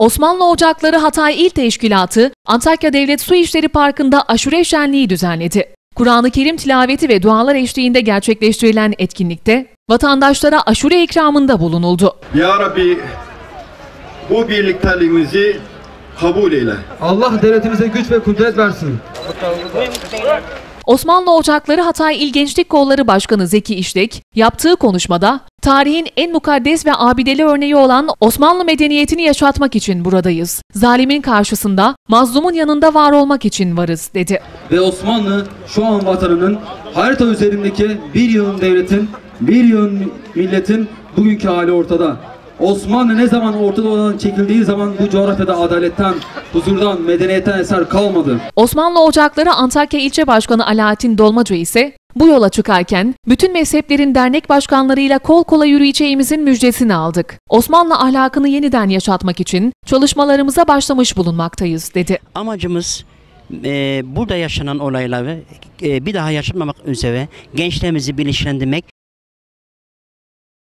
Osmanlı Ocakları Hatay İl Teşkilatı, Antakya Devlet Su İşleri Parkı'nda aşure şenliği düzenledi. Kur'an-ı Kerim tilaveti ve dualar eşliğinde gerçekleştirilen etkinlikte vatandaşlara aşure ikramında bulunuldu. Ya Rabbi bu birlikteliğimizi kabul eyle. Allah devletimize güç ve kudret versin. Osmanlı Ocakları Hatay İl Gençlik Kolları Başkanı Zeki İşlek, yaptığı konuşmada tarihin en mukaddes ve abideli örneği olan Osmanlı medeniyetini yaşatmak için buradayız. Zalimin karşısında, mazlumun yanında var olmak için varız, dedi. Ve Osmanlı şu an vatanının harita üzerindeki bir yığın devletin, bir yığın milletin bugünkü hali ortada. Osmanlı ne zaman ortada olan çekildiği zaman bu coğrafyada adaletten, huzurdan, medeniyetten eser kalmadı. Osmanlı Ocakları Antakya İlçe Başkanı Alaaddin Dolmacı ise bu yola çıkarken bütün mezheplerin dernek başkanlarıyla kol kola yürüyeceğimizin müjdesini aldık. Osmanlı ahlakını yeniden yaşatmak için çalışmalarımıza başlamış bulunmaktayız dedi. Amacımız e, burada yaşanan olayları e, bir daha yaşatmamak üzere gençlerimizi bilinçlendirmek